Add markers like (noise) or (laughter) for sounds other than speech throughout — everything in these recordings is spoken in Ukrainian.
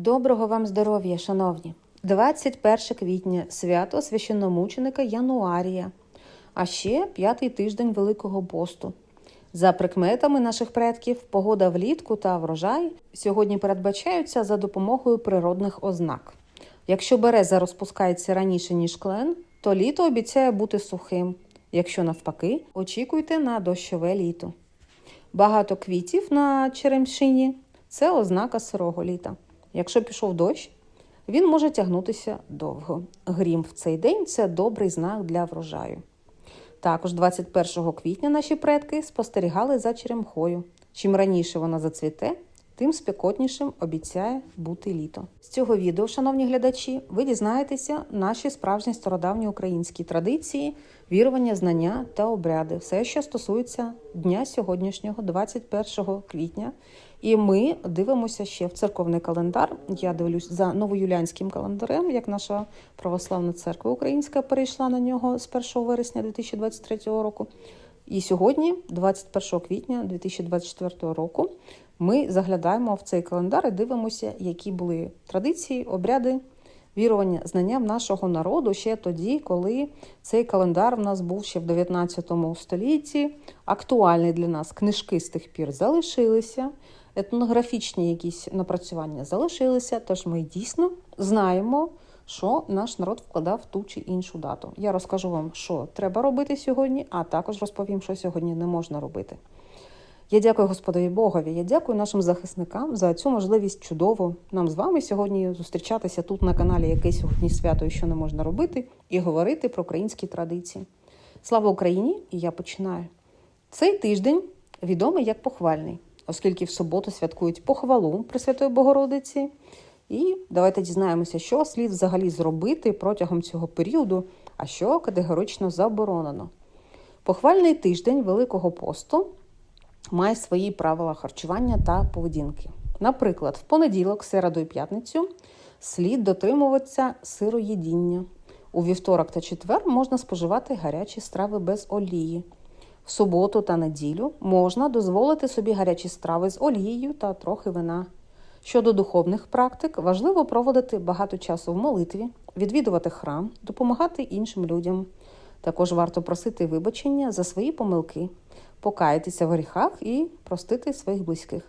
Доброго вам здоров'я, шановні! 21 квітня свято священномученика Януарія, а ще п'ятий тиждень Великого посту. За прикметами наших предків, погода влітку та врожай сьогодні передбачаються за допомогою природних ознак. Якщо береза розпускається раніше, ніж клен, то літо обіцяє бути сухим. Якщо навпаки, очікуйте на дощове літо. Багато квітів на черемшині це ознака сирого літа. Якщо пішов дощ, він може тягнутися довго. Грім в цей день це добрий знак для врожаю. Також 21 квітня наші предки спостерігали за черемхою. Чим раніше вона зацвіте, тим спекотнішим обіцяє бути літо. З цього відео, шановні глядачі, ви дізнаєтеся наші справжні стародавні українські традиції, вірування, знання та обряди. Все, що стосується дня сьогоднішнього, 21 квітня. І ми дивимося ще в церковний календар. Я дивлюсь за новоюліанським календарем, як наша православна церква українська перейшла на нього з 1 вересня 2023 року. І сьогодні, 21 квітня 2024 року, ми заглядаємо в цей календар і дивимося, які були традиції, обряди, вірування, знання в нашого народу ще тоді, коли цей календар в нас був ще в 19 столітті. Актуальний для нас книжки з тих пір залишилися етнографічні якісь напрацювання залишилися, тож ми дійсно знаємо, що наш народ вкладав в ту чи іншу дату. Я розкажу вам, що треба робити сьогодні, а також розповім, що сьогодні не можна робити. Я дякую Господові Богові. Я дякую нашим захисникам за цю можливість чудово нам з вами сьогодні зустрічатися тут на каналі Яке сьогодні свято і що не можна робити, і говорити про українські традиції. Слава Україні! І я починаю. Цей тиждень відомий як похвальний оскільки в суботу святкують похвалу Пресвятої Богородиці. І давайте дізнаємося, що слід взагалі зробити протягом цього періоду, а що категорично заборонено. Похвальний тиждень Великого посту має свої правила харчування та поведінки. Наприклад, в понеділок, середу і п'ятницю слід дотримуватися сироїдіння. У вівторок та четвер можна споживати гарячі страви без олії. В суботу та неділю можна дозволити собі гарячі страви з олією та трохи вина. Щодо духовних практик, важливо проводити багато часу в молитві, відвідувати храм, допомагати іншим людям. Також варто просити вибачення за свої помилки, покаятися в гріхах і простити своїх близьких.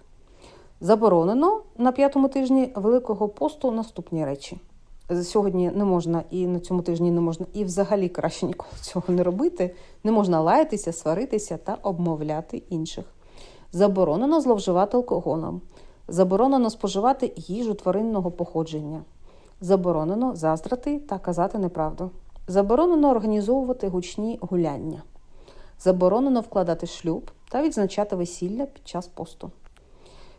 Заборонено на п'ятому тижні Великого посту наступні речі. Сьогодні не можна і на цьому тижні не можна, і взагалі краще ніколи цього не робити. Не можна лаятися, сваритися та обмовляти інших. Заборонено зловживати алкоголем, заборонено споживати їжу тваринного походження, заборонено заздрати та казати неправду. Заборонено організовувати гучні гуляння, заборонено вкладати шлюб та відзначати весілля під час посту.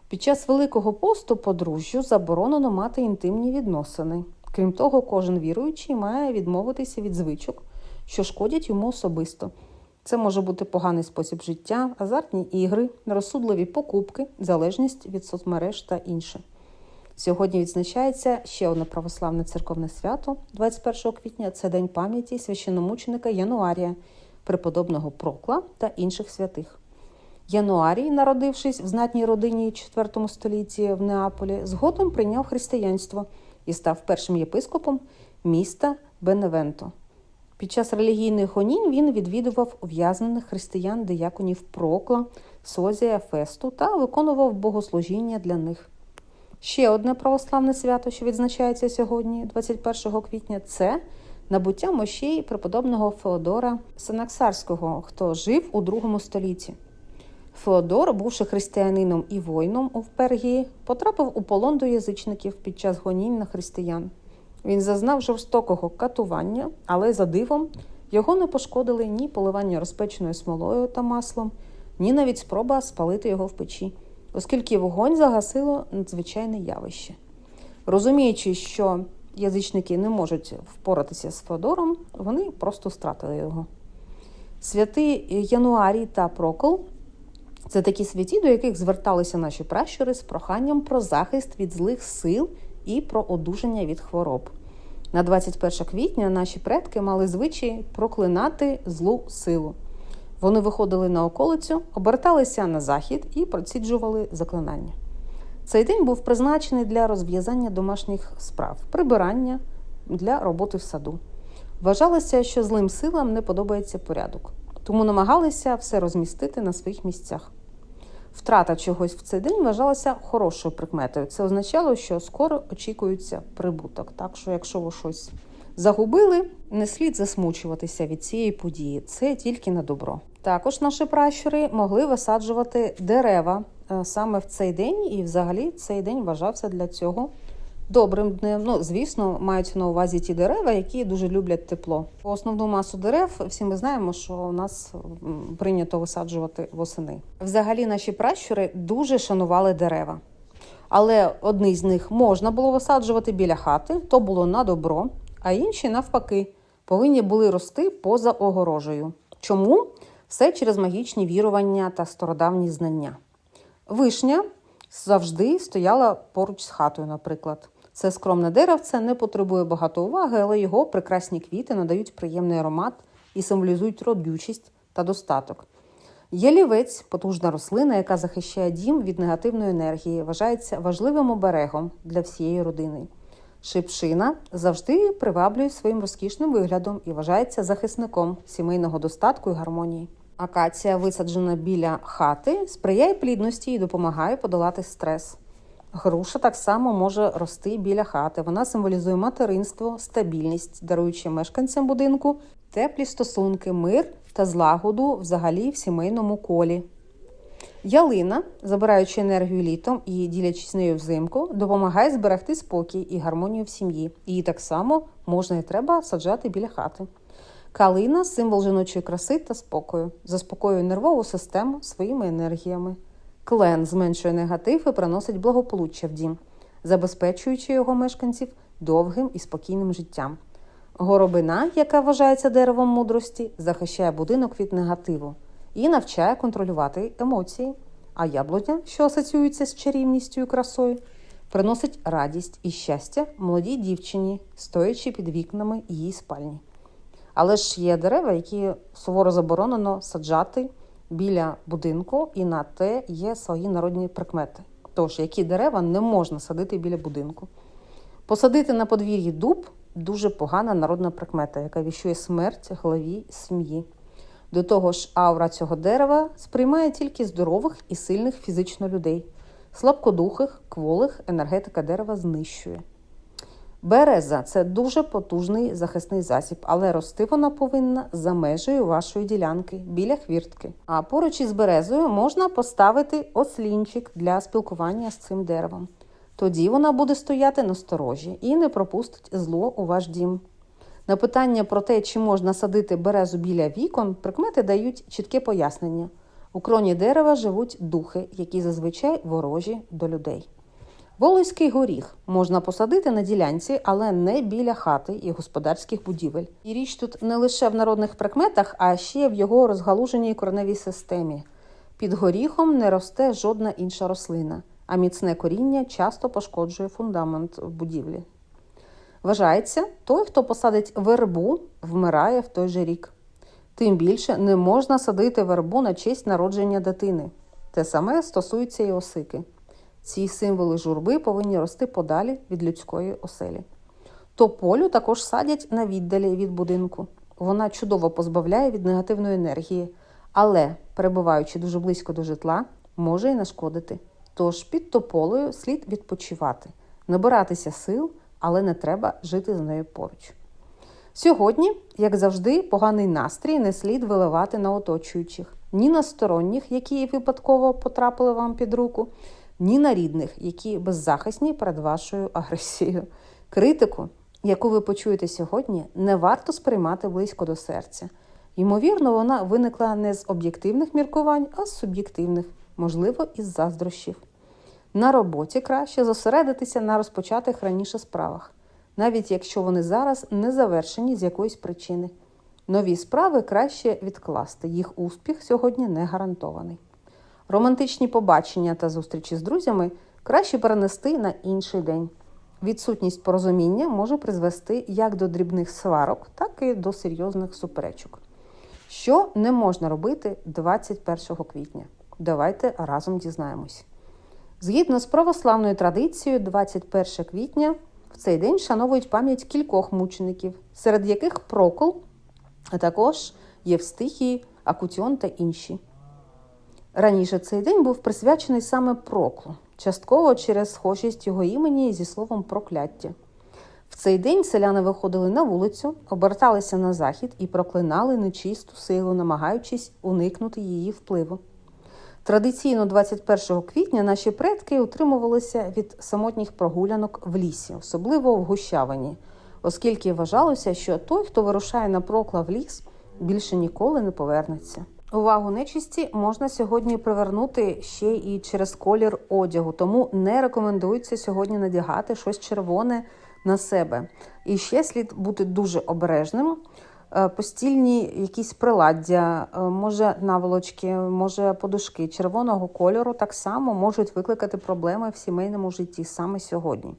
Під час Великого посту подружжю заборонено мати інтимні відносини. Крім того, кожен віруючий має відмовитися від звичок, що шкодять йому особисто. Це може бути поганий спосіб життя, азартні ігри, розсудливі покупки, залежність від соцмереж та інше. Сьогодні відзначається ще одне православне церковне свято 21 квітня це День пам'яті священномученика Януарія, преподобного Прокла та інших святих. Януарій, народившись в знатній родині IV столітті в Неаполі, згодом прийняв християнство і став першим єпископом міста Беневенто. Під час релігійних гонінь він відвідував ув'язнених християн дияконів Прокла, Созія, Фесту та виконував богослужіння для них. Ще одне православне свято, що відзначається сьогодні, 21 квітня, це набуття мощей преподобного Феодора Санаксарського, хто жив у другому столітті. Феодор, бувши християнином і воїном у Пергії, потрапив у полон до язичників під час гонінь на християн. Він зазнав жорстокого катування, але за дивом його не пошкодили ні поливання розпеченою смолою та маслом, ні навіть спроба спалити його в печі, оскільки вогонь загасило надзвичайне явище. Розуміючи, що язичники не можуть впоратися з Феодором, вони просто стратили його. Святий Януарій та Прокол це такі святі, до яких зверталися наші пращури з проханням про захист від злих сил і про одужання від хвороб. На 21 квітня наші предки мали звичай проклинати злу силу. Вони виходили на околицю, оберталися на захід і проціджували заклинання. Цей день був призначений для розв'язання домашніх справ, прибирання для роботи в саду. Вважалося, що злим силам не подобається порядок, тому намагалися все розмістити на своїх місцях. Втрата чогось в цей день вважалася хорошою прикметою. Це означало, що скоро очікується прибуток. Так що, якщо ви щось загубили, не слід засмучуватися від цієї події. Це тільки на добро. Також наші пращури могли висаджувати дерева саме в цей день, і взагалі цей день вважався для цього добрим днем. Ну, звісно, мають на увазі ті дерева, які дуже люблять тепло. Основну масу дерев всі ми знаємо, що у нас прийнято висаджувати восени. Взагалі, наші пращури дуже шанували дерева. Але одні з них можна було висаджувати біля хати, то було на добро, а інші, навпаки, повинні були рости поза огорожею. Чому? Все через магічні вірування та стародавні знання. Вишня завжди стояла поруч з хатою, наприклад. Це скромне деревце не потребує багато уваги, але його прекрасні квіти надають приємний аромат і символізують родючість та достаток. Ялівець потужна рослина, яка захищає дім від негативної енергії, вважається важливим оберегом для всієї родини. Шипшина завжди приваблює своїм розкішним виглядом і вважається захисником сімейного достатку і гармонії. Акація, висаджена біля хати, сприяє плідності і допомагає подолати стрес. Груша так само може рости біля хати. Вона символізує материнство, стабільність, даруючи мешканцям будинку теплі стосунки, мир та злагоду взагалі в сімейному колі. Ялина, забираючи енергію літом і ділячись нею взимку, допомагає зберегти спокій і гармонію в сім'ї. Її так само можна і треба саджати біля хати. Калина символ жіночої краси та спокою, заспокоює нервову систему своїми енергіями. Клен зменшує негатив і приносить благополуччя в дім, забезпечуючи його мешканців довгим і спокійним життям. Горобина, яка вважається деревом мудрості, захищає будинок від негативу і навчає контролювати емоції. А яблуня, що асоціюється з чарівністю і красою, приносить радість і щастя молодій дівчині, стоячи під вікнами її спальні. Але ж є дерева, які суворо заборонено саджати біля будинку, і на те є свої народні прикмети. Тож, які дерева не можна садити біля будинку. Посадити на подвір'ї дуб дуже погана народна прикмета, яка віщує смерть главі сім'ї. До того ж, аура цього дерева сприймає тільки здорових і сильних фізично людей. Слабкодухих, кволих енергетика дерева знищує. Береза це дуже потужний захисний засіб, але рости вона повинна за межею вашої ділянки біля хвіртки. А поруч із березою можна поставити ослінчик для спілкування з цим деревом. Тоді вона буде стояти на сторожі і не пропустить зло у ваш дім. На питання про те, чи можна садити березу біля вікон, прикмети дають чітке пояснення. У кроні дерева живуть духи, які зазвичай ворожі до людей. Волоський горіх можна посадити на ділянці, але не біля хати і господарських будівель. І річ тут не лише в народних прикметах, а ще в його розгалуженій кореневій системі. Під горіхом не росте жодна інша рослина, а міцне коріння часто пошкоджує фундамент будівлі. Вважається, той, хто посадить вербу, вмирає в той же рік. Тим більше не можна садити вербу на честь народження дитини. Те саме стосується і осики. Ці символи журби повинні рости подалі від людської оселі. Тополю також садять на віддалі від будинку. Вона чудово позбавляє від негативної енергії, але, перебуваючи дуже близько до житла, може й нашкодити. Тож під тополею слід відпочивати, набиратися сил, але не треба жити з нею поруч. Сьогодні, як завжди, поганий настрій не слід виливати на оточуючих, ні на сторонніх, які випадково потрапили вам під руку, ні на рідних, які беззахисні перед вашою агресією. Критику, яку ви почуєте сьогодні, не варто сприймати близько до серця. Ймовірно, вона виникла не з об'єктивних міркувань, а з суб'єктивних, можливо, із заздрощів. На роботі краще зосередитися на розпочатих раніше справах, навіть якщо вони зараз не завершені з якоїсь причини. Нові справи краще відкласти, їх успіх сьогодні не гарантований. Романтичні побачення та зустрічі з друзями краще перенести на інший день. Відсутність порозуміння може призвести як до дрібних сварок, так і до серйозних суперечок. Що не можна робити 21 квітня? Давайте разом дізнаємось. Згідно з православною традицією, 21 квітня в цей день шановують пам'ять кількох мучеників, серед яких Прокол, а також Євстихій, Акутіон та інші. Раніше цей день був присвячений саме Проклу, частково через схожість його імені зі словом прокляття. В цей день селяни виходили на вулицю, оберталися на захід і проклинали нечисту силу, намагаючись уникнути її впливу. Традиційно 21 квітня наші предки утримувалися від самотніх прогулянок в лісі, особливо в гущавині, оскільки вважалося, що той, хто вирушає на прокла в ліс, більше ніколи не повернеться. Увагу нечисті можна сьогодні привернути ще і через колір одягу, тому не рекомендується сьогодні надягати щось червоне на себе. І ще слід бути дуже обережним. Е, Постільні якісь приладдя, е, може наволочки, може подушки червоного кольору так само можуть викликати проблеми в сімейному житті саме сьогодні.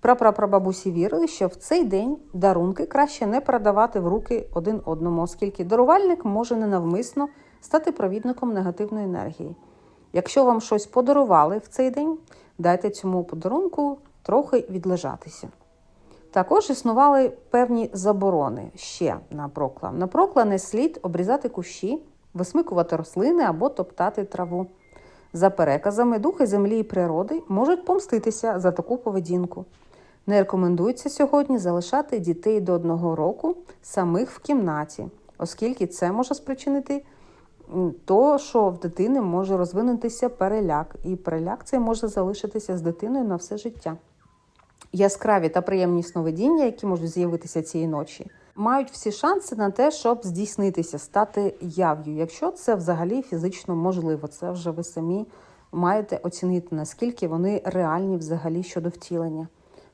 Прапрапрабабусі вірили, що в цей день дарунки краще не передавати в руки один одному, оскільки дарувальник може ненавмисно стати провідником негативної енергії. Якщо вам щось подарували в цей день, дайте цьому подарунку трохи відлежатися. Також існували певні заборони ще на прокла. На прокла не слід обрізати кущі, висмикувати рослини або топтати траву. За переказами, духи землі і природи можуть помститися за таку поведінку. Не рекомендується сьогодні залишати дітей до одного року самих в кімнаті, оскільки це може спричинити то, що в дитини може розвинутися переляк, і переляк цей може залишитися з дитиною на все життя. Яскраві та приємні сновидіння, які можуть з'явитися цієї ночі, мають всі шанси на те, щоб здійснитися, стати яв'ю, якщо це взагалі фізично можливо. Це вже ви самі маєте оцінити, наскільки вони реальні взагалі щодо втілення.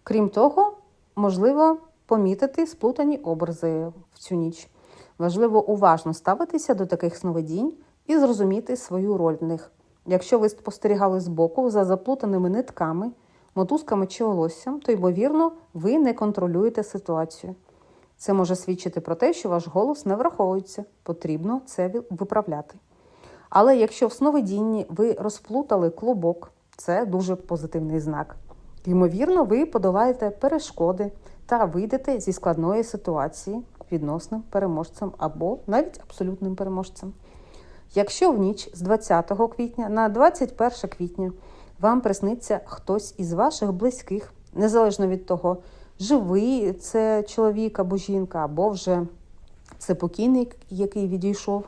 Крім того, можливо помітити сплутані образи в цю ніч. Важливо уважно ставитися до таких сновидінь і зрозуміти свою роль в них. Якщо ви спостерігали збоку за заплутаними нитками, мотузками чи волоссям, то ймовірно, ви не контролюєте ситуацію. Це може свідчити про те, що ваш голос не враховується, потрібно це виправляти. Але якщо в сновидінні ви розплутали клубок, це дуже позитивний знак. Ймовірно, ви подолаєте перешкоди та вийдете зі складної ситуації відносним переможцем або навіть абсолютним переможцем. Якщо в ніч з 20 квітня на 21 квітня вам присниться хтось із ваших близьких, незалежно від того, живий це чоловік або жінка, або вже це покійник, який відійшов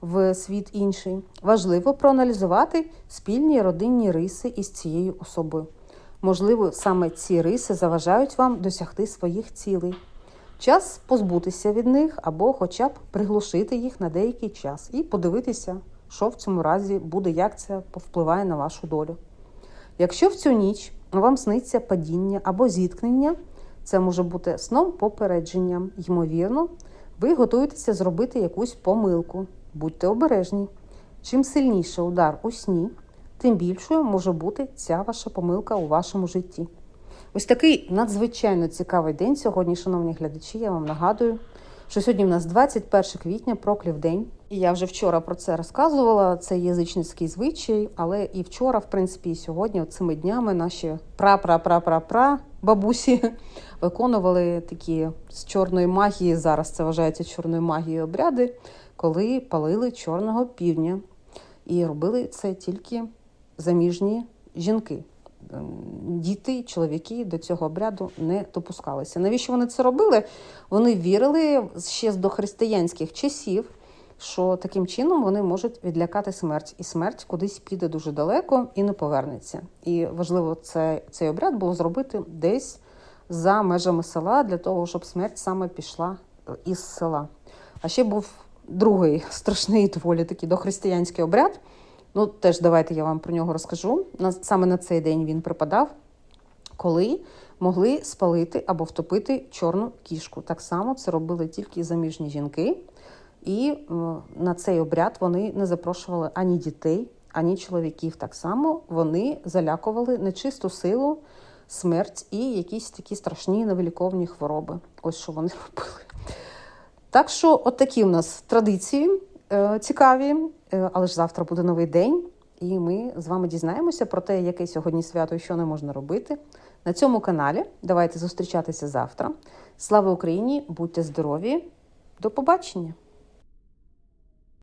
в світ інший, важливо проаналізувати спільні родинні риси із цією особою. Можливо, саме ці риси заважають вам досягти своїх цілей. Час позбутися від них або хоча б приглушити їх на деякий час і подивитися, що в цьому разі буде, як це повпливає на вашу долю. Якщо в цю ніч вам сниться падіння або зіткнення, це може бути сном попередженням. Ймовірно, ви готуєтеся зробити якусь помилку. Будьте обережні. Чим сильніше удар у сні, тим більшою може бути ця ваша помилка у вашому житті. Ось такий надзвичайно цікавий день сьогодні, шановні глядачі. Я вам нагадую, що сьогодні в нас 21 квітня, проклів день. І я вже вчора про це розказувала. Це язичницький звичай, але і вчора, в принципі, і сьогодні, цими днями, наші пра-пра-пра-пра-пра бабусі (laughs) виконували такі з чорної магії. Зараз це вважається чорною магією обряди, коли палили чорного півня. І робили це тільки заміжні жінки. Діти, чоловіки до цього обряду не допускалися. Навіщо вони це робили? Вони вірили ще з дохристиянських часів, що таким чином вони можуть відлякати смерть, і смерть кудись піде дуже далеко і не повернеться. І важливо це, цей обряд було зробити десь за межами села для того, щоб смерть саме пішла із села. А ще був другий (laughs) страшний доволі такий дохристиянський обряд. Ну, теж давайте я вам про нього розкажу. Саме на цей день він припадав, коли могли спалити або втопити чорну кішку. Так само це робили тільки заміжні жінки, і на цей обряд вони не запрошували ані дітей, ані чоловіків. Так само вони залякували нечисту силу, смерть і якісь такі страшні невиліковні хвороби. Ось що вони (laughs) робили. Так що, от такі у нас традиції цікаві, але ж завтра буде новий день. і ми з вами дізнаємося про те, яке сьогодні свято і що не можна робити. На цьому каналі давайте зустрічатися завтра. Слава Україні! Будьте здорові! До побачення!